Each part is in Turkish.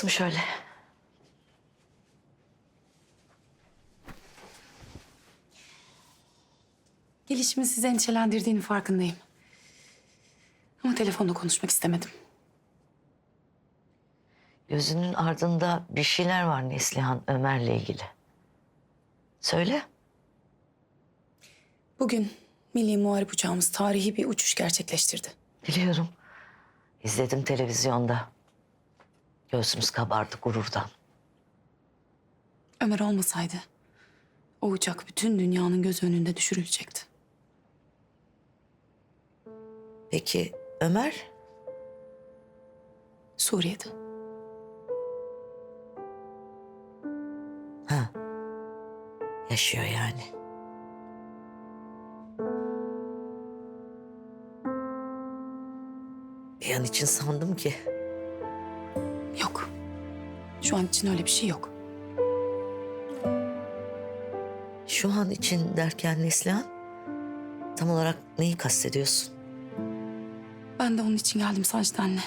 kızım şöyle. Gelişimin sizi endişelendirdiğini farkındayım. Ama telefonda konuşmak istemedim. Gözünün ardında bir şeyler var Neslihan Ömer'le ilgili. Söyle. Bugün Milli Muharip uçağımız tarihi bir uçuş gerçekleştirdi. Biliyorum. İzledim televizyonda. Göğsümüz kabardı gururdan. Ömer olmasaydı o uçak bütün dünyanın göz önünde düşürülecekti. Peki Ömer? Suriye'de. Ha. Yaşıyor yani. Bir an için sandım ki Yok. Şu an için öyle bir şey yok. şu an için derken Neslihan tam olarak neyi kastediyorsun? Ben de onun için geldim Sacide anne.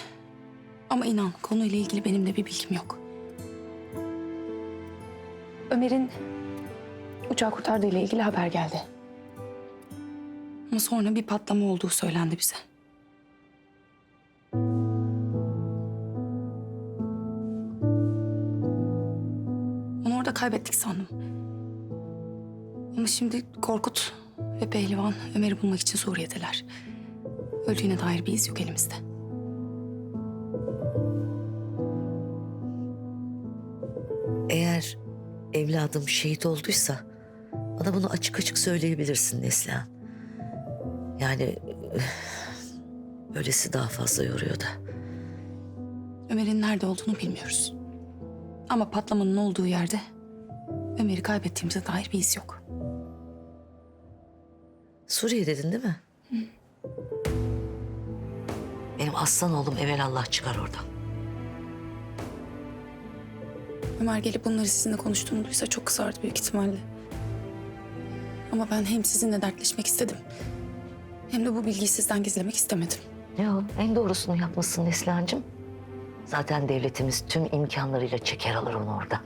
Ama inan konuyla ilgili benim de bir bilgim yok. Ömer'in uçağı kurtardığı ile ilgili haber geldi. Ama sonra bir patlama olduğu söylendi bize. Orada kaybettik sandım. Ama şimdi Korkut ve Pehlivan Ömer'i bulmak için Suriye'deler. Öldüğüne dair bir iz yok elimizde. Eğer evladım şehit olduysa bana bunu açık açık söyleyebilirsin Neslihan. Yani üf, böylesi daha fazla yoruyor da. Ömer'in nerede olduğunu bilmiyoruz. Ama patlamanın olduğu yerde Ömer'i kaybettiğimize dair bir iz yok. Suriye dedin değil mi? Benim aslan oğlum evelallah çıkar oradan. Ömer gelip bunları sizinle konuştuğumu duysa çok kızardı büyük ihtimalle. Ama ben hem sizinle dertleşmek istedim... ...hem de bu bilgiyi sizden gizlemek istemedim. Yok en doğrusunu yapmışsın Neslihan'cığım. Zaten devletimiz tüm imkanlarıyla çeker alır onu orada.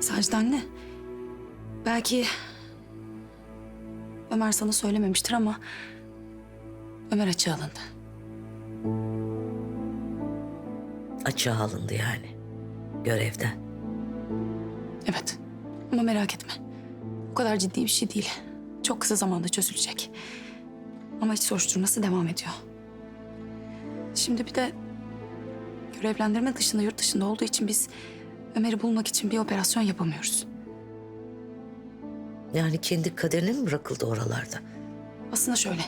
Sacide anne, belki Ömer sana söylememiştir ama Ömer açığa alındı. Açığa alındı yani. Görevden. Evet ama merak etme. O kadar ciddi bir şey değil. Çok kısa zamanda çözülecek. Ama iç soruşturması devam ediyor. Şimdi bir de görevlendirme dışında yurt dışında olduğu için biz Ömer'i bulmak için bir operasyon yapamıyoruz. Yani kendi kaderine mi bırakıldı oralarda? Aslında şöyle.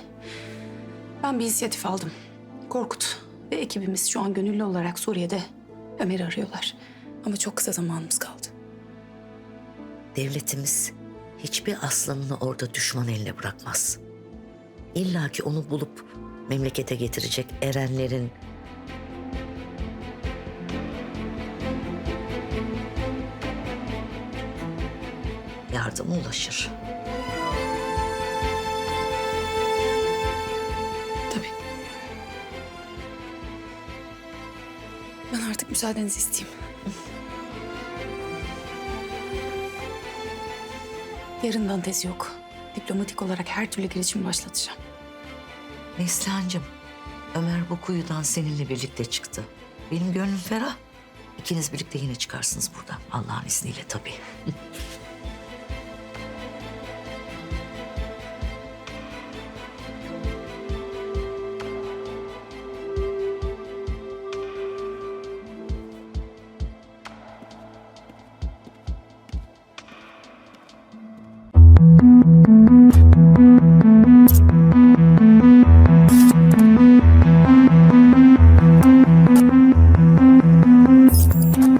Ben bir inisiyatif aldım. Korkut ve ekibimiz şu an gönüllü olarak Suriye'de Ömer'i arıyorlar. Ama çok kısa zamanımız kaldı. Devletimiz hiçbir aslanını orada düşman eline bırakmaz. İlla ki onu bulup memlekete getirecek erenlerin yardımı ulaşır. Tabii. Ben artık müsaadenizi isteyeyim. Yarından tezi yok. Diplomatik olarak her türlü girişim başlatacağım. Neslihan'cığım, Ömer bu kuyudan seninle birlikte çıktı. Benim gönlüm ferah. İkiniz birlikte yine çıkarsınız buradan. Allah'ın izniyle tabii.